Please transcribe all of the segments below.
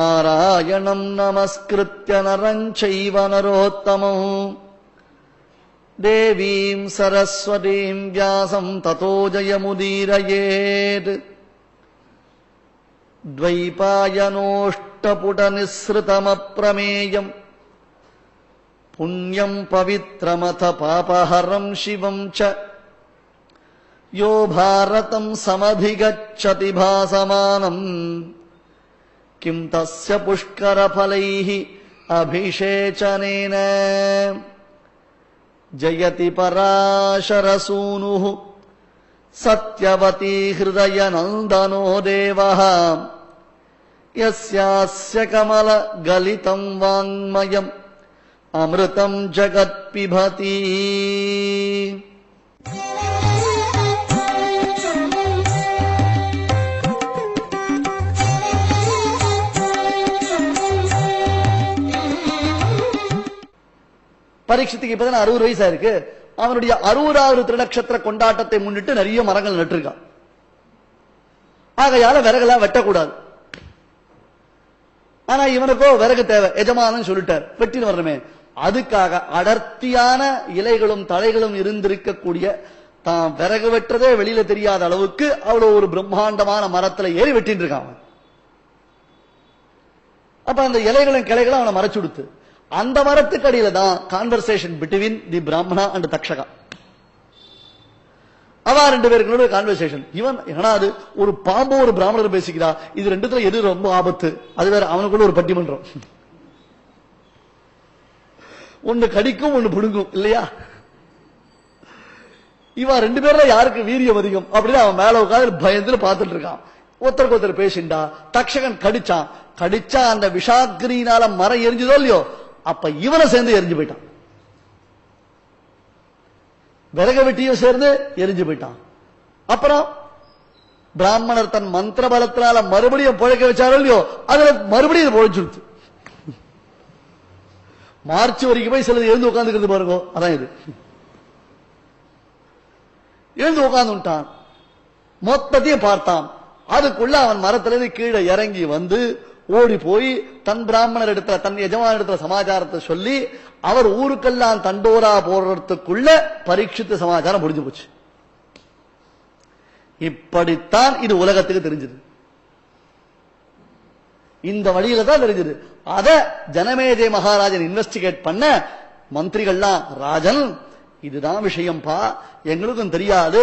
नारायणम् नमस्कृत्य नरम् चैव नरोत्तमम् देवीम् सरस्वतीम् व्यासम् ततो जयमुदीरयेत् द्वैपायनोष्टपुटनिःसृतमप्रमेयम् पुण्यम् पवित्रमथ पापहरम् शिवम् च यो भारतम् समधिगच्छति भासमानम् किम् तस्य पुष्करफलैः अभिषेचनेन? जयति पराशरसूनुः सत्यवती हृदयनन्दनो देवः। यस्यास्य कमलगलितम् वाङ्मयम् अमृतम् जगत्पिबति பரீட்சத்துக்கு இப்பதான் அறுபது வயசா இருக்கு. அவனுடைய அறுபதாவது திருநக்ஷத்திர கொண்டாட்டத்தை முன்னிட்டு நிறைய மரங்கள் நட்டிருக்கான். ஆகையால விறகெல்லாம் வெட்டக்கூடாது. ஆனா இவனுக்கோ விறகு தேவை. எஜமானன் சொல்லிட்டார் வெட்டின்னு வரணுமே. அதுக்காக அடர்த்தியான இலைகளும் தழைகளும் இருந்திருக்கக்கூடிய தான் விறகு வெட்டுறதே வெளியில தெரியாத அளவுக்கு அவ்வளவு ஒரு பிரம்மாண்டமான மரத்துல ஏறி வெட்டின்னு இருக்கான் அப்ப அந்த இலைகளும் கிளைகளும் அவனை மறைச்சு கொடுத்து அந்த மரத்துக்கு அடியில தான் கான்வர்சேஷன் பிட்வீன் தி பிராமணா அண்ட் தக்ஷகா அவா ரெண்டு பேருக்கு கான்வர்சேஷன் இவன் ஏன்னா அது? ஒரு பாம்பு ஒரு பிராமணர் பேசிக்கிறா. இது ரெண்டுத்துல எது ரொம்ப ஆபத்து? அது வேற அவனுக்குள்ள ஒரு பட்டிமன்றம். ஒண்ணு கடிக்கும் ஒண்ணு புடுங்கும் இல்லையா? இவன் ரெண்டு பேர்ல யாருக்கு வீரியம் அதிகம்? அப்படின்னு அவன் மேல உட்காந்து பயந்து பார்த்துட்டு இருக்கான். ஒருத்தருக்கு ஒருத்தர் பேசிண்டா. தக்ஷகன் கடிச்சான். கடிச்சா அந்த விஷாக்கிரியினால மரம் எரிஞ்சுதோ இல்லையோ? அப்ப இவனை சேர்ந்து எரிஞ்சு போயிட்டான். விறக வெட்டியும் சேர்ந்து எரிஞ்சு போயிட்டான். அப்புறம் பிராமணர் தன் மந்திர பலத்தினால மறுபடியும் புழைக்க வச்சாரோ இல்லையோ அதுல மறுபடியும் இது மார்ச் வரைக்கும் போய் சிலது எழுந்து உட்காந்துக்கிறது பாருங்க அதான் இது. எழுந்து உட்காந்துட்டான் மொத்தத்தையும் பார்த்தான். அதுக்குள்ள அவன் மரத்திலிருந்து கீழே இறங்கி வந்து ஓடி போய் தன் பிராமணர் இடத்துல தன் எஜமான இடத்துல சமாச்சாரத்தை சொல்லி அவர் ஊருக்கெல்லாம் தண்டோரா போடுறதுக்குள்ள பரீட்சித்து சமாச்சாரம் முடிஞ்சு போச்சு. இப்படித்தான் இது உலகத்துக்கு தெரிஞ்சது. இந்த வழியில தான் தெரிஞ்சது. அத ஜனமேஜய மகாராஜன் இன்வெஸ்டிகேட் பண்ண மந்திரிகள்லாம் ராஜன் இதுதான் விஷயம்பா எங்களுக்கும் தெரியாது.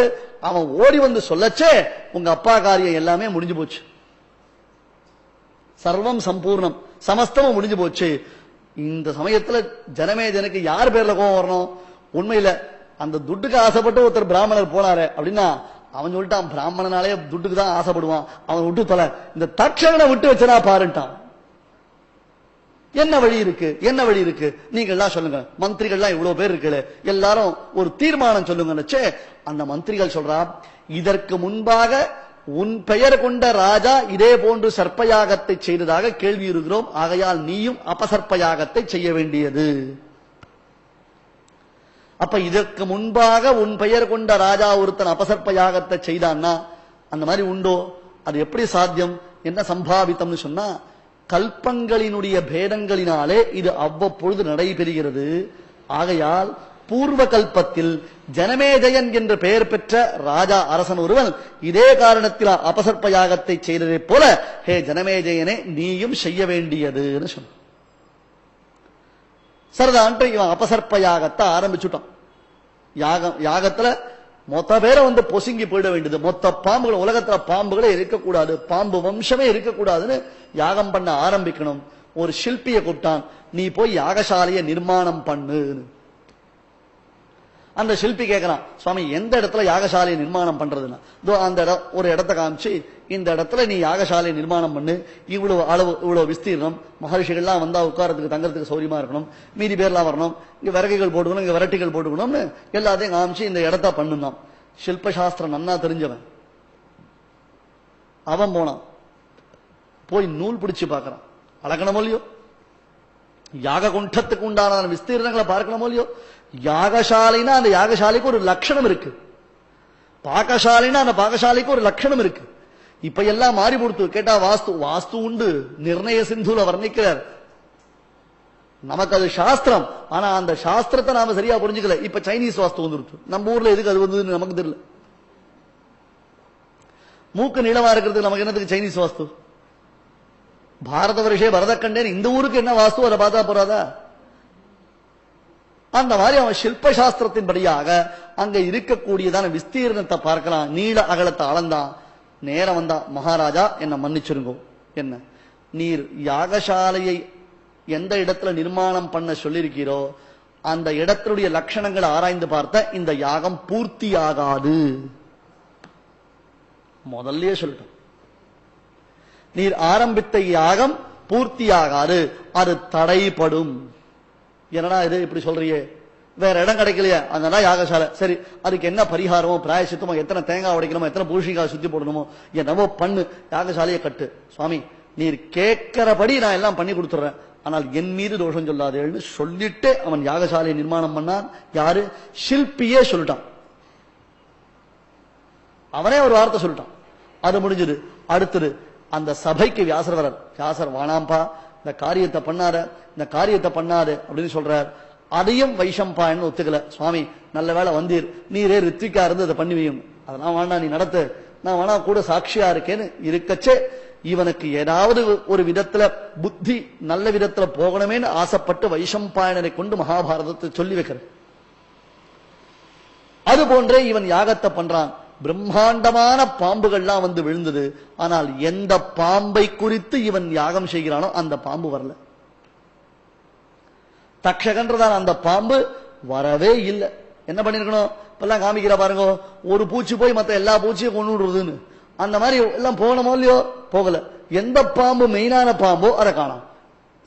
அவன் ஓடி வந்து சொல்லச்சே உங்க அப்பா காரியம் எல்லாமே முடிஞ்சு போச்சு. சர்வம் சம்பூர்ணம். சமஸ்தமும் முடிஞ்சு போச்சு. இந்த சமயத்துல ஜனமேஜனுக்கு யார் பேர்ல கோபம் வரணும்? உண்மையில அந்த துட்டுக்கு ஆசைப்பட்டு ஒருத்தர் பிராமணர் போனாரு அப்படின்னா அவன் சொல்லிட்டான் பிராமணனாலே துட்டுக்கு தான் ஆசைப்படுவான். அவன் விட்டு தொலை. இந்த தட்சணனை விட்டு வச்சனா பாருட்டான் என்ன வழி இருக்கு? என்ன வழி இருக்கு? நீங்கள்லாம் சொல்லுங்க. மந்திரிகள்லாம் இவ்வளவு பேர் இருக்கு எல்லாரும் ஒரு தீர்மானம் சொல்லுங்க அந்த மந்திரிகள் சொல்றா இதற்கு முன்பாக உன் பெயர் கொண்ட ராஜா இதே போன்று சர்ப்பயாகத்தை செய்ததாக கேள்வி இருக்கிறோம் ஆகையால் நீயும் அபசர்ப்பயாகத்தை செய்ய வேண்டியது. அப்ப இதற்கு முன்பாக உன் பெயர் கொண்ட ராஜா ஒருத்தன் அபசர்ப்பயாகத்தை செய்தான்னா அந்த மாதிரி உண்டோ? அது எப்படி சாத்தியம்? என்ன சம்பாவித்தம்னு சொன்னா கல்பங்களினுடைய பேதங்களினாலே இது அவ்வப்பொழுது நடைபெறுகிறது. ஆகையால் பூர்வ கல்பத்தில் ஜனமேஜயன் என்று பெயர் பெற்ற ராஜா அரசன் ஒருவன் இதே காரணத்தில் அபசர்ப்ப யாகத்தை செய்ததைப் போல ஹே ஜனமேஜயனே நீயும் செய்ய வேண்டியதுன்னு சொன்ன சரிதான்ட்டு இவன் அபசர்ப்ப யாகத்தை ஆரம்பிச்சுட்டான். யாகம் யாகத்துல மொத்த பேரை வந்து பொசுங்கி போயிட வேண்டியது. மொத்த பாம்புகள் உலகத்துல பாம்புகளே இருக்கக்கூடாது. பாம்பு வம்சமே இருக்கக்கூடாதுன்னு யாகம் பண்ண ஆரம்பிக்கணும். ஒரு சில்பியை கூப்பிட்டான் நீ போய் யாகசாலையை நிர்மாணம் பண்ணுன்னு அந்த சிற்பி கேட்கிறான் சுவாமி எந்த இடத்துல யாகசாலையை நிர்மாணம் பண்றதுன்னா? அந்த இடம் ஒரு இடத்த காமிச்சு இந்த இடத்துல நீ யாகசாலையை நிர்மாணம் பண்ணு இவ்வளவு அளவு இவ்வளவு விஸ்தீர்ணம் மகர்ஷிகள்லாம் வந்தா உட்காரத்துக்கு தங்கறதுக்கு சௌரியமா இருக்கணும் மீதி பேர்லாம் வரணும் இங்க விறகுகள் போட்டுக்கணும் இங்க விரட்டிகள் போட்டுக்கணும்னு எல்லாத்தையும் காமிச்சு இந்த இடத்த பண்ணுனான். சில்பசாஸ்திரம் நன்னா தெரிஞ்சவன். அவன் போனான். போய் நூல் பிடிச்சு பாக்குறான் அளக்கணுமோ இல்லையோ? யாக குண்டத்துக்கு உண்டான விஸ்தீர்ணங்களை பார்க்கணுமோ இல்லையோ? யாகசாலைனா அந்த யாகசாலைக்கு ஒரு லட்சணம் இருக்கு. பாகசாலைனா அந்த பாகசாலைக்கு ஒரு லட்சணம் இருக்கு. இப்ப எல்லாம் மாறி கொடுத்து கேட்டா வாஸ்து வாஸ்து உண்டு. நிர்ணய சிந்துல வர்ணிக்கிறார். நமக்கு அது சாஸ்திரம். ஆனா அந்த சாஸ்திரத்தை நாம சரியா புரிஞ்சுக்கல. இப்ப சைனீஸ் வாஸ்து வந்துருச்சு. நம்ம ஊர்ல எதுக்கு அது வந்ததுன்னு நமக்கு தெரியல. மூக்கு நீளமா இருக்கிறதுக்கு நமக்கு என்னத்துக்கு சைனீஸ் வாஸ்து? பாரத வருஷே பரதக்கண்டேன். இந்த ஊருக்கு என்ன வாஸ்து? அதை பார்த்தா போறாதா? அந்த மாதிரி அவன் சில்ப சாஸ்திரத்தின்படியாக அங்க இருக்கக்கூடியதான விஸ்தீர்ணத்தை பார்க்கலாம். நீள அகலத்தை அளந்தான் நேரம் வந்தா மகாராஜா என்ன மன்னிச்சிருங்கோ. என்ன? நீர் யாகசாலையை எந்த இடத்துல நிர்மாணம் பண்ண சொல்லியிருக்கிறோ அந்த இடத்தினுடைய லட்சணங்களை ஆராய்ந்து பார்த்த இந்த யாகம் பூர்த்தியாகாது. முதல்லயே சொல்லிட்டோம். நீர் ஆரம்பித்த யாகம் பூர்த்தியாகாது. அது தடைப்படும் என்னடா இது இப்படி சொல்றியே? வேற இடம் கிடைக்கலையே. அதனால யாகசாலை. சரி அதுக்கு என்ன பரிகாரமோ பிராயசித்தமோ எத்தனை தேங்காய் உடைக்கணுமோ எத்தனை பூஷிக்காய் சுத்தி போடணுமோ என்னவோ பண்ணு. யாகசாலையை கட்டு. சுவாமி நீர் கேட்கிறபடி நான் எல்லாம் பண்ணி கொடுத்துறேன். ஆனால் என் மீது தோஷம் சொல்லாதேன்னு சொல்லிட்டு அவன் யாகசாலையை நிர்மாணம் பண்ணான். யாரு? சில்பியே சொல்லிட்டான். அவனே ஒரு வார்த்தை சொல்லிட்டான். அது முடிஞ்சது. அடுத்தது அந்த சபைக்கு வியாசர் வரார். வியாசர் வானாம்பா இந்த காரியத்தை பண்ணாரு இந்த காரியத்தை பண்ணாரு அப்படின்னு சொல்றார். அதையும் வைஷம்பான்னு ஒத்துக்கல. சுவாமி நல்ல வேளை வந்தீர். நீரே ரித்விக்கா இருந்து அதை பண்ணுவீங்க அதெல்லாம் வேண்டாம் நீ நடத்து. நான் வேணா கூட சாட்சியா இருக்கேன்னு இருக்கச்சே இவனுக்கு ஏதாவது ஒரு விதத்துல புத்தி நல்ல விதத்துல போகணுமேன்னு ஆசைப்பட்டு வைஷம்பாயனரை கொண்டு மகாபாரதத்தை சொல்லி வைக்கிறேன் அது போன்றே இவன் யாகத்தை பண்றான். பிரம்மாண்டமான பாம்புகள்லாம் வந்து விழுந்தது. ஆனால் எந்த பாம்பை குறித்து இவன் யாகம் செய்கிறானோ அந்த பாம்பு வரல. தக்ஷகன்றதான அந்த பாம்பு வரவே இல்லை. என்ன பண்ணிருக்கணும்? இப்பெல்லாம் காமிக்கிற பாருங்க ஒரு பூச்சி போய் மத்த எல்லா பூச்சியும் கொண்டு விடுறதுன்னு. அந்த மாதிரி எல்லாம் போகணுமோ இல்லையோ? போகல. எந்த பாம்பு மெயினான பாம்போ அதை காணும்.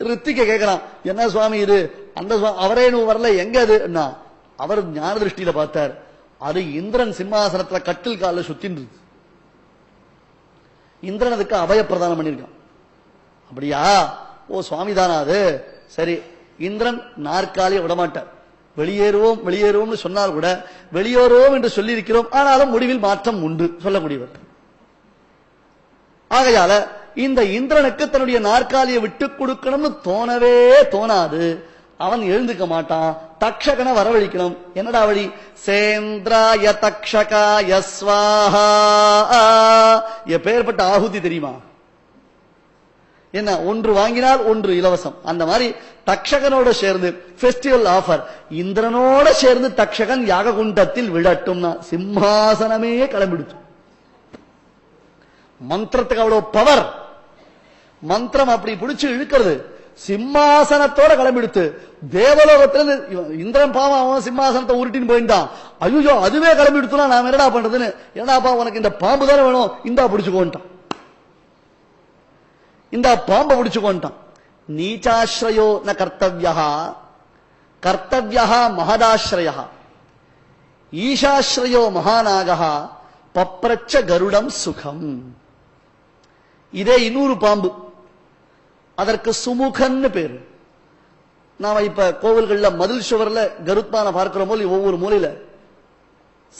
ரித்திக்க கேட்கறான் என்ன சுவாமி இது? அந்த அவரே இன்னும் வரல எங்க அது? என்ன அவர் ஞான திருஷ்டியில பார்த்தார். அது இந்திரன் சிம்மாசனத்துல கட்டில் காலில் சுத்தின்னு இருக்கு. இந்திரன் அதுக்கு அபய பிரதானம் பண்ணியிருக்கான். அப்படியா? ஓ சுவாமி தானா அது? சரி இந்திரன் நாற்காலியை விடமாட்டார். வெளியேறுவோம் வெளியேறுவோம்னு சொன்னால் கூட வெளியேறுவோம் என்று சொல்லியிருக்கிறோம் ஆனாலும் முடிவில் மாற்றம் உண்டு சொல்லக்கூடியவர் ஆகையால இந்த இந்திரனுக்கு தன்னுடைய நாற்காலியை விட்டு கொடுக்கணும்னு தோணவே தோணாது. அவன் எழுந்துக்க மாட்டான். தக்ஷகனை வரவழிக்கணும். என்னடா வழி? சேந்திராய தக்ஷகாய ஸ்வாஹா. என் பெயர்பட்ட ஆகுதி தெரியுமா? என்ன ஒன்று வாங்கினால் ஒன்று இலவசம். அந்த மாதிரி தக்ஷகனோட சேர்ந்து ஃபெஸ்டிவல் ஆஃபர் இந்திரனோட சேர்ந்து தக்ஷகன் யாககுண்டத்தில் விழட்டும்னா சிம்மாசனமே கிளம்பிடுச்சு. மந்திரத்துக்கு அவ்வளவு பவர் மந்திரம் அப்படி பிடிச்சு இழுக்கிறது. சிம்மாசனத்தோட கிளம்பிடுத்து. தேவலோகத்துல இந்திரன் பாவம் அவன் சிம்மாசனத்தை உருட்டின்னு போயிருந்தான் ஐயோ அதுவே கிளம்பிடுத்துனா நான் என்னடா பண்றதுன்னு. என்னடாப்பா உனக்கு இந்த பாம்பு தானே வேணும்? இந்தா பிடிச்சுக்கோன்ட்டான். இந்த பாம்பை பிடிச்சுக்கோன்ட்டான். நீச்சாஸ்ரயோ ந கர்த்தவியா. கர்த்தவியா மகதாஸ்ரயா. ஈஷாஸ்ரயோ மகாநாக. பப்ரச்ச கருடம் சுகம். இதே இன்னொரு பாம்பு. அதற்கு சுமுகன்னு பேரு. நாம இப்ப கோவில்கள்ல மதில் சுவர்ல கருத்மான பார்க்கிறோம் போல் ஒவ்வொரு மூலையில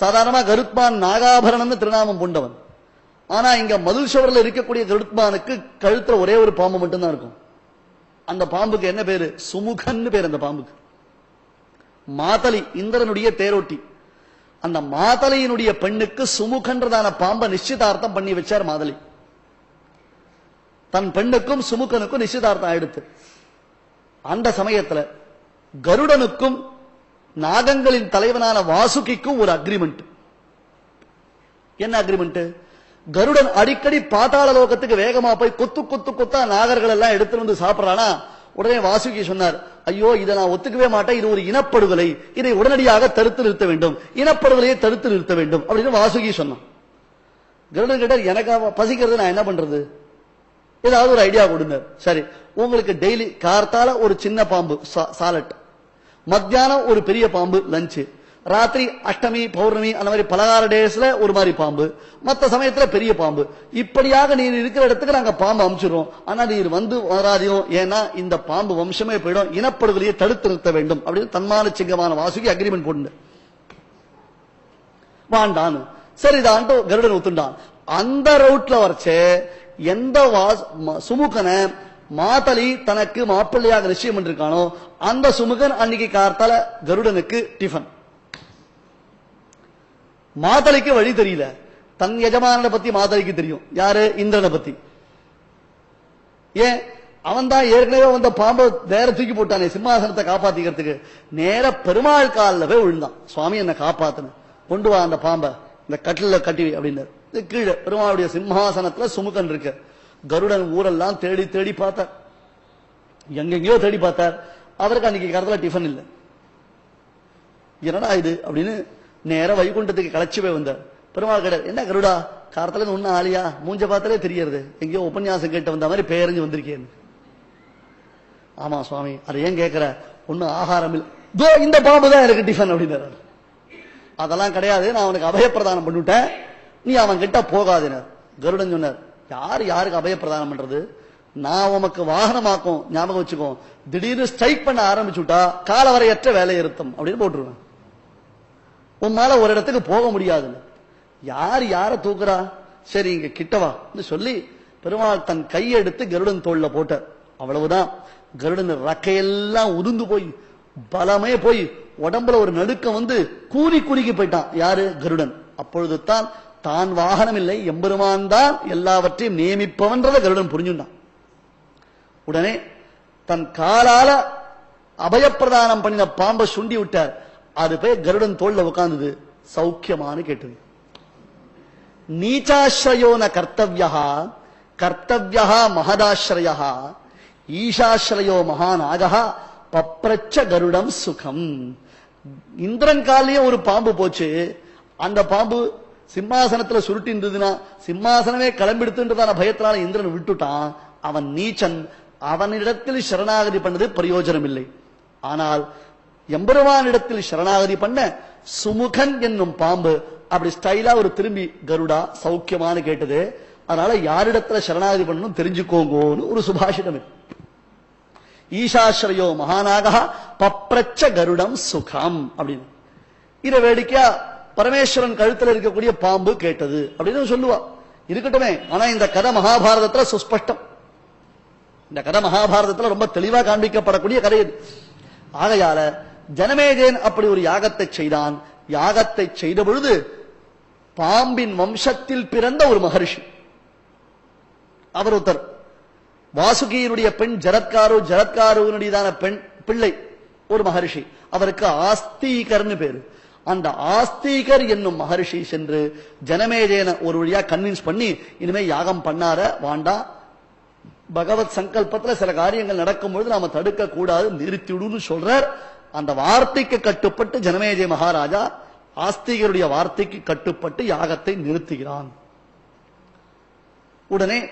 சாதாரணமா கருத்மான் நாகாபரணம்னு திருநாமம் பூண்டவன். ஆனா இங்க மதில் சுவர்ல இருக்கக்கூடிய கருத்மானுக்கு கழுத்துல ஒரே ஒரு பாம்பு மட்டும்தான் இருக்கும். அந்த பாம்புக்கு என்ன பேரு? சுமுகன்னு பேர் அந்த பாம்புக்கு. மாதலி இந்திரனுடைய தேரோட்டி. அந்த மாதலியினுடைய பெண்ணுக்கு சுமுகன்றதான பாம்பை நிச்சயதார்த்தம் பண்ணி வச்சார் மாதலி. தன் பெண்ணுக்கும் சுமுகனுக்கும் நிச்சயதார்த்தம் ஆயிடுத்து. அந்த சமயத்துல கருடனுக்கும் நாகங்களின் தலைவனான வாசுகிக்கும் ஒரு அக்ரிமெண்ட் என்ன அக்ரிமெண்ட் கருடன் அடிக்கடி பாதாள லோகத்துக்கு வேகமா போய் கொத்து கொத்து கொத்தா நாகர்கள் எல்லாம் எடுத்துட்டு வந்து சாப்பிடறானா? உடனே வாசுகி சொன்னார் ஐயோ இதை நான் ஒத்துக்கவே மாட்டேன். இது ஒரு இனப்படுகொலை. இதை உடனடியாக தடுத்து நிறுத்த வேண்டும். இனப்படுகொலையை தடுத்து நிறுத்த வேண்டும். அப்படின்னு வாசுகி சொன்னான். கருடன் கேட்டார் எனக்கு பசிக்கிறது நான் என்ன பண்றது? ஏதாவது ஒரு ஐடியா கொடுங்க. சரி. உங்களுக்கு டெய்லி கார்த்தால ஒரு சின்ன பாம்பு சாலட் மத்தியானம் ஒரு பெரிய பாம்பு லஞ்சு ராத்திரி அஷ்டமி பௌர்ணமி அந்த மாதிரி பலகார டேஸ்ல ஒரு மாதிரி பாம்பு. மற்ற சமயத்துல பெரிய பாம்பு. இப்படியாக நீர் இருக்கிற இடத்துக்கு நாங்க பாம்பு அனுப்பிச்சிடுறோம் ஆனா நீர் வந்து வராதியும் ஏன்னா இந்த பாம்பு வம்சமே போயிடும். இனப்படுகொலையை தடுத்து நிறுத்த வேண்டும். அப்படின்னு தன்மான சிங்கமான வாசுகி அக்ரிமெண்ட் போட்டு வாண்டான்னு. சரிதான்ட்டு கருடன் ஒத்துண்டான். அந்த ரவுட்ல வரைச்சே எந்த வாஸ்- சுமுகனை மாதளி தனக்கு மாப்பிள்ளையாக நிச்சயம் பண்ணிருக்கானோ அந்த சுமுகன் அன்னைக்கு கார்த்தால கருடனுக்கு டிஃபன் மாதளிக்கு வழி தெரியல. தன் எஜமானனை பத்தி மாதளிக்கு தெரியும். யாரு? இந்திரனை பத்தி. ஏன்? அவன் தான் ஏற்கனவே வந்த பாம்பை நேர தூக்கி போட்டானே சிம்மாசனத்தை காப்பாத்திக்கிறதுக்கு. நேர பெருமாள் காலில் போய் விழுந்தான். சுவாமி என்ன காப்பாத்துன. கொண்டு வா அந்த பாம்பை இந்த கட்டில கட்டி அப்படின்னாரு. கீழே. பெருமாளுடைய சிம்ஹாசனத்துல சுமுகன் இருக்கு. கருடன் ஊரெல்லாம் தேடி தேடி பார்த்தார். எங்கெங்கயோ தேடி பார்த்தார். அவருக்கு அன்னைக்கு கடத்துல டிஃபன் இல்லை. என்னடா இது அப்படின்னு நேரம் வைகுண்டத்துக்கு களைச்சு போய் வந்தார். பெருமாள் கடை என்ன கருடா? காரத்துல ஒன்னும் ஆளியா? மூஞ்ச பார்த்தாலே தெரியறது. எங்கேயோ உபன்யாசம் கேட்டு வந்த மாதிரி பேரஞ்சு வந்திருக்கேன் ஆமா சுவாமி அதை ஏன் கேட்கிற ஒன்னும் ஆகாரம் இல்லை. இந்த பாம்பு தான் எனக்கு டிஃபன் அப்படின்னாரு. அதெல்லாம் கிடையாது. நான் அவனுக்கு அபயப்பிரதானம் பண்ணிவிட்டேன். நீ அவன் கிட்ட போகாதினர் கருடன் சொன்னார். யார் யாருக்கு அபய பிரதானம் பண்றது? நான் உமக்கு வாகனமாக்கும் ஞாபகம் வச்சுக்கோ. திடீர்னு ஸ்ட்ரைக் பண்ண ஆரம்பிச்சுட்டா காலவரையற்ற வேலை இருத்தம் அப்படின்னு போட்டுருவேன். உன்னால ஒரு இடத்துக்கு போக முடியாதுன்னு. யார் யார தூக்குறா? சரி இங்க கிட்டவா சொல்லி பெருமாள் தன் கையெடுத்து கருடன் தோல்ல போட்டார். அவ்வளவுதான். கருடன் ரக்கையெல்லாம் உருந்து போய் பலமே போய் உடம்புல ஒரு நடுக்கம் வந்து கூறி குறுகி போயிட்டான். யாரு? கருடன். அப்பொழுது தான் தான் வாகனம் இல்லை எம்பெருமான் தான் எல்லாவற்றையும் நியமிப்பவன்றதை கருடன் புரிஞ்சுட்டான். உடனே தன் காலால அபயப்பிரதானம் பண்ணின பாம்பை சுண்டி விட்டார். அது போய் கருடன் தோல்ல உட்கார்ந்தது சௌக்கியமானு கேட்டது. நீச்சாசிரயோன ந கர்த்தவியா கர்த்தவியா மகதாசிரயா ஈஷாசிரயோ மகாநாகா பப்ரச்ச கருடம் சுகம். இந்திரன் காலையும் ஒரு பாம்பு போச்சு. அந்த பாம்பு சிம்மாசனத்துல சுருட்டி இருந்ததுன்னா சிம்மாசனமே கிளம்பிடுத்துன்றதான பயத்தினால இந்திரன் விட்டுட்டான். அவன் நீச்சன். அவனிடத்தில் சரணாகதி பண்ணது பிரயோஜனம் இல்லை ஆனால் எம்பெருமானிடத்தில் சரணாகதி பண்ண சுமுகன் என்னும் பாம்பு அப்படி ஸ்டைலா ஒரு திரும்பி கருடா சௌக்கியமானு கேட்டது. அதனால யாரிடத்துல சரணாகதி பண்ணணும் தெரிஞ்சுக்கோங்கோன்னு ஒரு சுபாஷிடம் இருக்கு. ஈஷாஸ்ரயோ பப்ரச்ச கருடம் சுகம் அப்படின்னு. இத வேடிக்கையா பரமேஸ்வரன் கழுத்தில் இருக்கக்கூடிய பாம்பு கேட்டது அப்படின்னு சொல்லுவா. இருக்கட்டுமே ஆனா இந்த கதை மகாபாரதத்துல சுஸ்பஷ்டம். இந்த கதை மகாபாரதத்துல ரொம்ப தெளிவா காண்பிக்கப்படக்கூடிய கதை இது. ஆகையால ஜனமேஜயன் அப்படி ஒரு யாகத்தை செய்தான். யாகத்தை செய்த பொழுது பாம்பின் வம்சத்தில் பிறந்த ஒரு மகரிஷி. அவர் ஒருத்தர். வாசுகியினுடைய பெண் ஜரத்காரு ஜரத்காருனுடையதான பெண் பிள்ளை ஒரு மகரிஷி. அவருக்கு ஆஸ்தீகர்னு பேரு. அந்த ஆஸ்திகர் என்னும் மகரிஷி சென்று ஜனமேஜயன ஒரு வழியா கன்வின்ஸ் பண்ணி இனிமே யாகம் பண்ணார வாண்டா. பகவத் சங்கல்பத்துல சில காரியங்கள் நடக்கும்பொழுது நாம தடுக்க கூடாது நிறுத்திடுன்னு சொல்றார். அந்த வார்த்தைக்கு கட்டுப்பட்டு ஜனமேஜய மகாராஜா ஆஸ்திகருடைய வார்த்தைக்கு கட்டுப்பட்டு யாகத்தை நிறுத்துகிறான். உடனே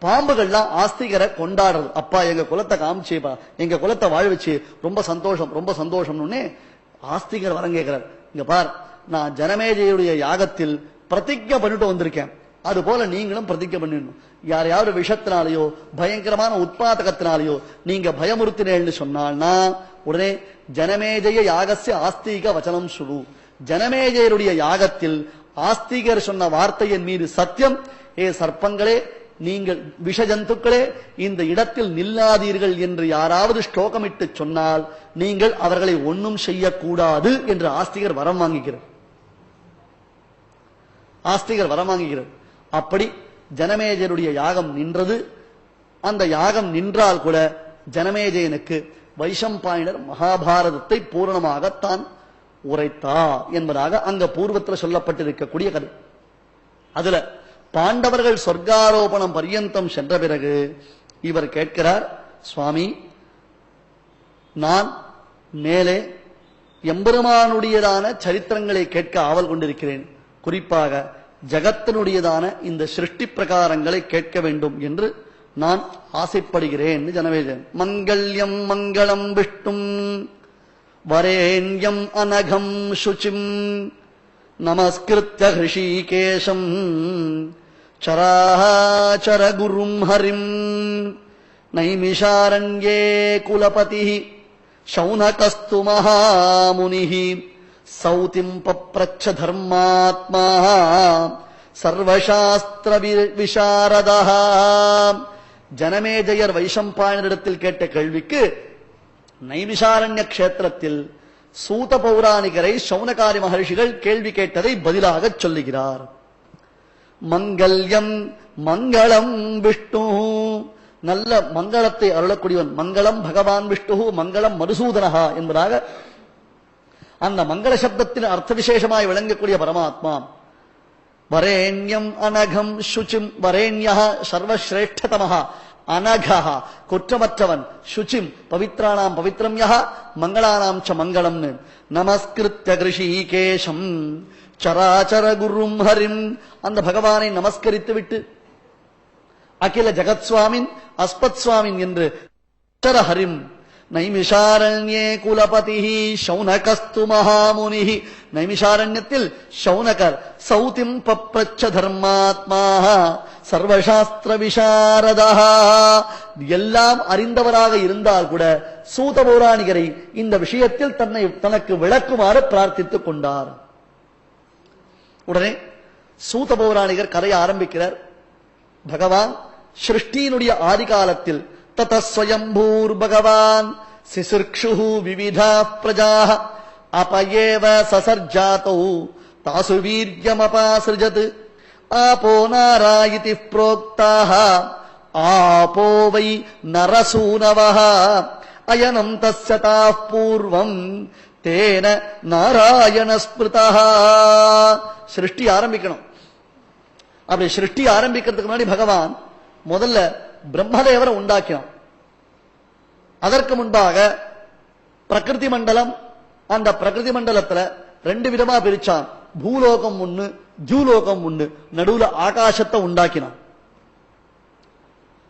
பாம்புகள்லாம் ஆஸ்திகரை கொண்டாடுறது. அப்பா எங்க குலத்தை காமிச்சேப்பா எங்க குலத்தை வாழ வச்சு ரொம்ப சந்தோஷம் ரொம்ப சந்தோஷம்னு ஆஸ்திகர் வரம் கேட்கிறார் இங்க பார் நான் ஜனமேஜையுடைய யாகத்தில் பிரதிஜை பண்ணிட்டு வந்திருக்கேன். அது போல நீங்களும் பிரதிஜை பண்ணிடணும். யாரையாவது விஷத்தினாலேயோ பயங்கரமான உத்பாதகத்தினாலேயோ நீங்க பயமுறுத்தினேன்னு சொன்னால்னா உடனே ஜனமேஜய யாகஸ்ய ஆஸ்திக வச்சனம் சுடு. ஜனமேஜயருடைய யாகத்தில் ஆஸ்திகர் சொன்ன வார்த்தையின் மீது சத்தியம் ஏ சர்ப்பங்களே நீங்கள் விஷ ஜந்துக்களே இந்த இடத்தில் நில்லாதீர்கள் என்று யாராவது ஸ்லோகமிட்டு சொன்னால் நீங்கள் அவர்களை ஒன்னும் செய்யக்கூடாது என்று ஆஸ்திகர் வரம் வாங்குகிறார். ஆஸ்திகர் வரம் வாங்குகிறார். அப்படி ஜனமேஜயருடைய யாகம் நின்றது. அந்த யாகம் நின்றால் கூட ஜனமேஜயனுக்கு வைஷம்பாயினர் மகாபாரதத்தை பூரணமாகத்தான் உரைத்தா என்பதாக அங்க பூர்வத்தில் சொல்லப்பட்டிருக்கக்கூடிய கதை. அதுல பாண்டவர்கள் சொர்க்காரோபணம் பரியந்தம் சென்ற பிறகு இவர் கேட்கிறார் சுவாமி நான் மேலே எம்பெருமானுடையதான சரித்திரங்களை கேட்க ஆவல் கொண்டிருக்கிறேன். குறிப்பாக ஜகத்தினுடையதான இந்த சிருஷ்டி பிரகாரங்களை கேட்க வேண்டும் என்று நான் ஆசைப்படுகிறேன். ஜனவேஜன் மங்கள்யம் மங்களம் விஷ்ணும் வரேண்யம் அனகம் சுச்சிம் நமஸ்கிருத்த ஹிருஷிகேஷம் சராச்சர குரும் ஹரிம் நைமிஷாரண்யே குலபதி शौनकस्तु महामुनिः सौतिम् पप्रच्छ धर्मात्मा சர்வசாஸ்திர வி- விசாரதா ஜனமேஜயர் வைஷம்பாயனிடத்தில் கேட்ட கேள்விக்கு நைமிஷாரண்ய கஷேத்திரத்தில் சூத பௌராணிகரை சௌனகாரி மகர்ஷிகள் கேள்வி கேட்டதை பதிலாக சொல்லுகிறார் மங்கல்யம் மங்களம் விஷ்ணு. நல்ல மங்களத்தை அருளக்கூடியவன் மங்களம் பகவான் விஷ்ணு மங்களம் மதுசூதனஹா என்பதாக அந்த மங்கள சப்தத்தின் அர்த்த விசேஷமாய் விளங்கக்கூடிய பரமாத்மா. வரேண்யம் அனகம் சுச்சிம் வரேண்யா சர்வசிரேஷ்டதமஹா அனகா குற்றமற்றவன் சுச்சிம் பவித்ராணாம் பவித்ரம் யா மங்களானாம் ச மங்களம்னு. நமஸ்கிருத்த கிருஷிகேஷம் சராச்சர குரும் ஹரிம் அந்த பகவானை நமஸ்கரித்து விட்டு அகில ஜெகத் சுவாமின் அஸ்பத் சுவாமின் என்று சர ஹரிம். நைமிஷாரண்யே குலபதி சௌனகஸ்து மகாமுனி நைமிஷாரண்யத்தில் சௌனகர் சௌதிம் பப்ரச்ச தர்மாத்மா சர்வசாஸ்திர விசாரதா எல்லாம் அறிந்தவராக இருந்தால் கூட சூத பௌராணிகரை இந்த விஷயத்தில் தன்னை தனக்கு விளக்குமாறு பிரார்த்தித்துக் கொண்டார். உடனே சூத பௌராணிகர் கதையை ஆரம்பிக்கிறார். பகவான் சிருஷ்டியினுடைய ஆதிகாலத்தில் காலத்தில் பகவான் சிசிர்க்ஷு விவிதா பிரஜா அபயேவ சசர்ஜாத்தௌ தாசு வீரியமபாசிருஜத். ஆபோ நாராயிதி புரோக்தாக ஆபோ வை நரசூனவः அயனம் தஸ்ய தாः பூர்வம் தேன நாராயண ஸ்மிருதா சிருஷ்டி ஆரம்பிக்கணும் அப்படி சிருஷ்டி ஆரம்பிக்கிறதுக்கு முன்னாடி பகவான் முதல்ல பிரம்மதேவரை உண்டாக்கினோம் அதற்கு முன்பாக பிரகிருதி மண்டலம் அந்த பிரகிருதி மண்டலத்துல ரெண்டு விதமா பிரிச்சான் பூலோகம் ஒண்ணு ஜூலோகம் ஒண்ணு நடுவுல ஆகாசத்தை உண்டாக்கினான்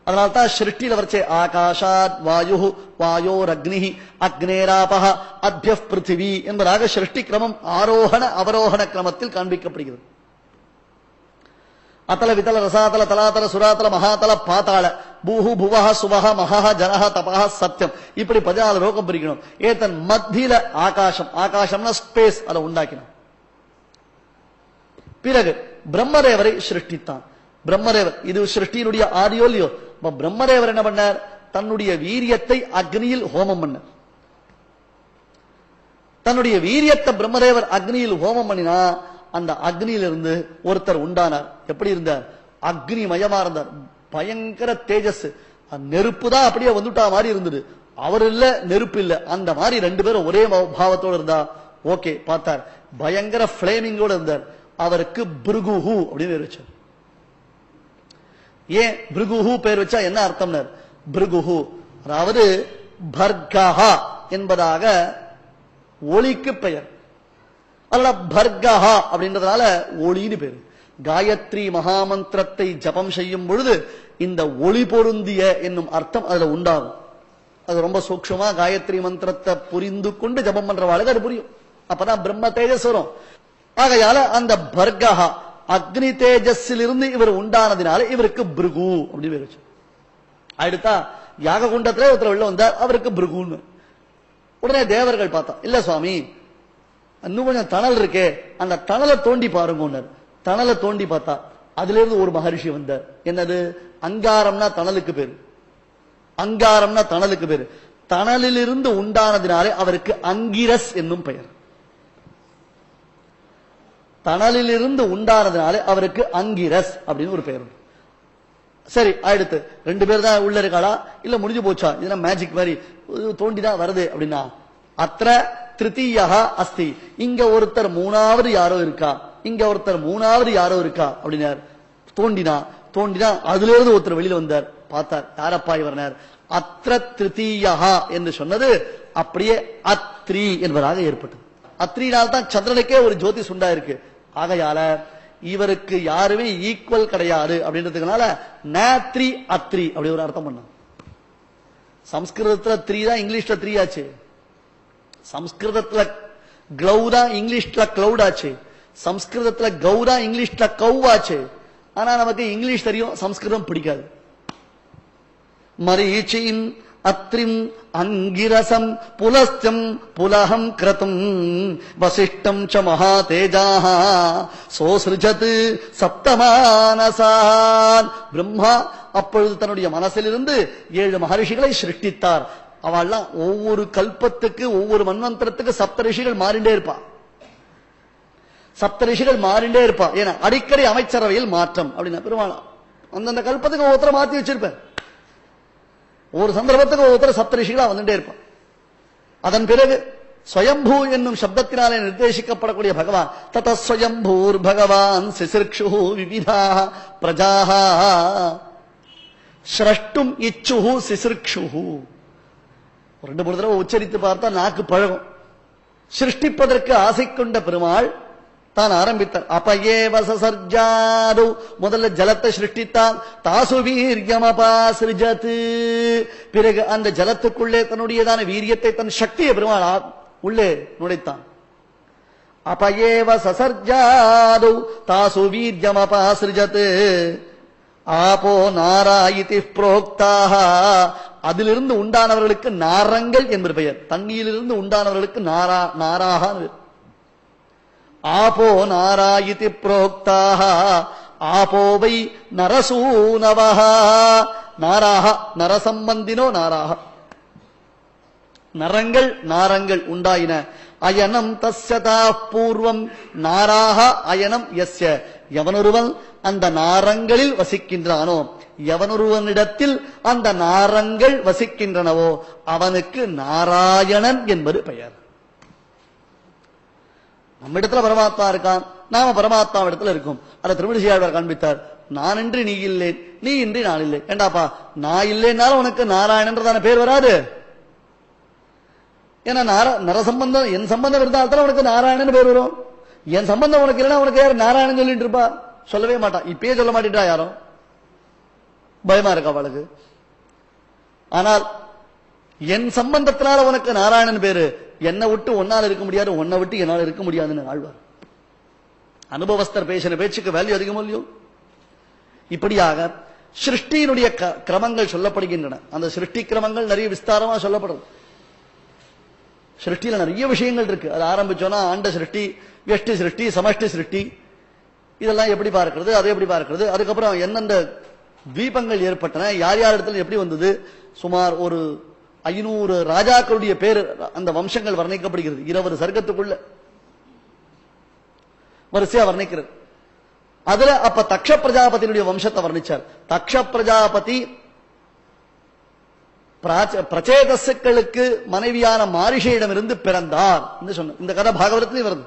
அதனால்தான் சிருஷ்டியில வரைச்சே ஆகாஷாத் வாயு வாயோர் அக்னி அக்னேராபக அத்திய பிருத்திவி என்பதாக சிருஷ்டி கிரமம் ஆரோகண அவரோகண கிரமத்தில் காண்பிக்கப்படுகிறது. அத்தல விதல ரசாதல தலாதல சுராதல மகாதல பாத்தாள பூஹு புவஹ சுவஹ மகஹ ஜனஹ தபஹ சத்தியம் இப்படி பதினாலு ரோகம் பிரிக்கணும். ஏத்தன் மத்தியில ஆகாசம் ஆகாசம்னா ஸ்பேஸ் அதை உண்டாக்கினான் பிறகு பிரம்மதேவரை சிருஷ்டித்தான் பிரம்மதேவர் இது சிருஷ்டியினுடைய ஆடியோலியோ பிரம்மதேவர் என்ன பண்ணார்? தன்னுடைய வீரியத்தை அக்னியில் ஹோமம் பண்ணார். தன்னுடைய வீரியத்தை பிரம்மதேவர் அக்னியில் ஹோமம் பண்ணினா அந்த அக்னியிலிருந்து ஒருத்தர் உண்டானார். எப்படி இருந்தார்? அக்னி மயமா இருந்தார். பயங்கர தேஜஸ். நெருப்பு தான் அப்படியே வந்துட்டா மாதிரி இருந்தது. அவர் இல்ல நெருப்பு இல்ல. அந்த மாதிரி ரெண்டு பேரும் ஒரே பாவத்தோடு பாவத்தோட இருந்தா ஓகே பார்த்தார். பயங்கர பிளேமிங்கோட இருந்தார். அவருக்கு பிருகுஹு அப்படின்னு வச்சார். ஏன் பிருகுஹு பேர் வச்சா என்ன அர்த்தம்னார் பிருகுஹு. அதாவது பர்கஹா என்பதாக ஒளிக்கு பெயர். அதனால பர்கஹா அப்படின்றதுனால ஒளின்னு பேரு. காயத்ரி மகாமந்திரத்தை ஜபம் செய்யும் பொழுது இந்த ஒளி பொருந்திய என்னும் அர்த்தம் அதுல உண்டாகும். அது ரொம்ப சூக்ஷமா காயத்ரி மந்திரத்தை புரிந்து கொண்டு ஜபம் பண்றவாளுக்கு அது புரியும். அப்பதான் பிரம்ம தேஜஸ் வரும். ஆகையால அந்த பர்கஹா அக்னி தேஜஸிலிருந்து இவர் உண்டானதினால இவருக்கு பிருகு அப்படின்னு பேர் வச்சு. அடுத்தா யாக குண்டத்துல ஒருத்தர் வெளில வந்தார் அவருக்கு பிருகுன்னு. உடனே தேவர்கள் பார்த்தா இல்ல சுவாமி இன்னும் கொஞ்சம் தணல் இருக்கே அந்த தணலை தோண்டி பாருங்க தணலை தோண்டி பார்த்தா அதுல இருந்து ஒரு மகரிஷி வந்தார். என்னது? அங்காரம்னா தணலுக்கு பேரு. அங்காரம்னா தணலுக்கு பேரு. தணலிலிருந்து உண்டானதினாலே அவருக்கு அங்கிரஸ் என்னும் பெயர். தணலிலிருந்து உண்டானதுனாலே அவருக்கு அங்கிரஸ் அப்படின்னு ஒரு பெயர் சரி அடுத்து ரெண்டு பேர் தான் உள்ள இருக்காளா? இல்ல முடிஞ்சு போச்சா? இதெல்லாம் மேஜிக் மாதிரி தோண்டிதான் வருது அப்படின்னா அத்த திருத்தீயா அஸ்தி. இங்க ஒருத்தர் மூணாவது யாரோ இருக்கா? இங்க ஒருத்தர் மூணாவது யாரோ இருக்கா? அப்படின்னார். தோண்டினா தோண்டினா அதுல இருந்து ஒருத்தர் வெளியில வந்தார். பார்த்தார். யாரப்பா இவரனார் அத்திர திருத்தீயா என்று சொன்னது அப்படியே அத்ரி என்பதாக ஏற்பட்டது. அத்ரினால் தான் சந்திரனுக்கே ஒரு ஜோதிஷ் உண்டா இருக்கு ஆகையால இவருக்கு யாருமே ஈக்குவல் கிடையாது அப்படின்றதுனால நேத்ரி அத்ரி அப்படி ஒரு அர்த்தம் பண்ண. சம்ஸ்கிருதத்துல த்ரீ தான் இங்கிலீஷ்ல த்ரீ ஆச்சு. சம்ஸ்கிருதத்துல க்ளௌ தான் இங்கிலீஷ்ல கிளவுட் ஆச்சு. சம்ஸ்கிருதத்துல கௌ தான் இங்கிலீஷ்ல கவ் ஆச்சு. ஆனா நமக்கு இங்கிலீஷ் தெரியும் சம்ஸ்கிருதம் பிடிக்காது. மரீச்சியின் அத்ரிம் அங்கிரசம் புலஸ்தம் புலகம் கிரதும் வசிஷ்டம் ச மகாதேஜாः சோசிருஜத் சப்தமானசான் பிரம்மா அப்பொழுது தன்னுடைய மனசிலிருந்து ஏழு மகரிஷிகளை சிருஷ்டித்தார். அவள்லாம் ஒவ்வொரு கல்பத்துக்கு ஒவ்வொரு மன்வந்தரத்துக்கு சப்த ரிஷிகள் மாறிண்டே இருப்பா. சப்த ரிஷிகள் மாறிண்டே இருப்பா. ஏன்னா அடிக்கடி அமைச்சரவையில் மாற்றம் அப்படின்னா பெருமாள் அந்தந்த கல்பத்துக்கு ஒவ்வொருத்தரை மாத்தி வச்சிருப்பேன் ஒரு சந்தர்ப்பத்துக்கு ஒவ்வொருத்தர் சப்த ரிஷிகளா வந்துட்டே இருப்பான். அதன் பிறகு ஸ்வயம்பூ என்னும் சப்தத்தினாலே நிர்தேசிக்கப்படக்கூடிய பகவான் தத ஸ்வயம்பூர் பகவான் சிசிர்க்ஷு விவிதா பிரஜாஹ. ஸ்ரஷ்டும் இச்சுஹு சிசிர்க்ஷு. ரெண்டு மூணு தடவை உச்சரித்து பார்த்தா நாக்கு பழகும். சிருஷ்டிப்பதற்கு ஆசை கொண்ட பெருமாள் தான் ஆரம்பித்தான். அப்பயேவசர்ஜாரு முதல்ல ஜலத்தை சிருஷ்டித்தான். தாசு வீரியமபாசிருஜத்து பிறகு அந்த ஜலத்துக்குள்ளே தன்னுடையதான வீரியத்தை தன் சக்தியை பெருமாள் உள்ளே நுழைத்தான். அப்பயேவ சசர்ஜாரு தாசு வீரியமபாசிருஜத்து ஆபோ நாராயிதி புரோக்தாக. அதிலிருந்து உண்டானவர்களுக்கு நாரங்கள் என்று பெயர். தண்ணியிலிருந்து உண்டானவர்களுக்கு நாரா நாராக ஆபோ நாராயிதி புரோக்தாக ஆபோ வை நாராக நரசம்பந்தினோ நாராக நரங்கள் நாரங்கள் உண்டாயின. அயனம் தஸ்யதா பூர்வம் நாராக அயனம் எஸ்ய எவனொருவன் அந்த நாரங்களில் வசிக்கின்றானோ எவனொருவனிடத்தில் அந்த நாரங்கள் வசிக்கின்றனவோ அவனுக்கு நாராயணன் என்பது பெயர். நம்ம இடத்துல பரமாத்மா இருக்கான் நாம பரமாத்மா இடத்துல இருக்கும். அதை திருமணிசியாழ்வார் காண்பித்தார். நான் இன்றி நீ இல்லை நீ இன்றி நான் இல்லை ஏண்டாப்பா நான் இல்லைன்னாலும் உனக்கு நாராயணன்றதான பேர் வராது. ஏன்னா நார நரசம்பந்தம் என் சம்பந்தம் இருந்தால்தான் உனக்கு நாராயணன் பேர் வரும். என் சம்பந்தம் உனக்கு இல்லைன்னா உனக்கு யார் நாராயணன் சொல்லிட்டு இருப்பா? சொல்லவே மாட்டான் இப்பயே சொல்ல மாட்டேன்றா யாரும்? பயமா இருக்கா அவளுக்கு? ஆனால் என் சம்பந்தத்தினால உனக்கு நாராயணன் பேரு. என்னை விட்டு ஒன்னால இருக்க முடியாது உன்னை விட்டு என்னால இருக்க முடியாதுன்னு ஆழ்வார். அனுபவஸ்தர் பேசின பேச்சுக்கு வேல்யூ அதிகமோ இல்லையோ? இப்படியாக சிருஷ்டியினுடைய க- கிரமங்கள் சொல்லப்படுகின்றன. அந்த சிருஷ்டி கிரமங்கள் நிறைய விஸ்தாரமா சொல்லப்படுறது சிருஷ்டியில நிறைய விஷயங்கள் இருக்கு. அது ஆரம்பிச்சோன்னா ஆண்ட சிருஷ்டி வெஷ்டி சிருஷ்டி சமஷ்டி சிருஷ்டி. இதெல்லாம் எப்படி பார்க்கிறது அதை எப்படி பார்க்கிறது? அதுக்கப்புறம் எந்தெந்த தீபங்கள் ஏற்பட்டன யார் யார் இடத்துல எப்படி வந்தது? சுமார் ஒரு ஐநூறு ராஜாக்களுடைய பேர் அந்த வம்சங்கள் வர்ணிக்கப்படுகிறது. இருபது சர்க்கத்துக்குள்ள வரிசையா வர்ணிக்கிறது. அதுல அப்ப தக்ஷ பிரஜாபதியினுடைய வம்சத்தை வர்ணிச்சார். தக்ஷ பிரஜாபதி பிரச்சேதசுக்களுக்கு மனைவியான மாரிஷையிடமிருந்து பிறந்தார். என்று சொன்ன இந்த கதை பாகவதத்திலையும் வருது.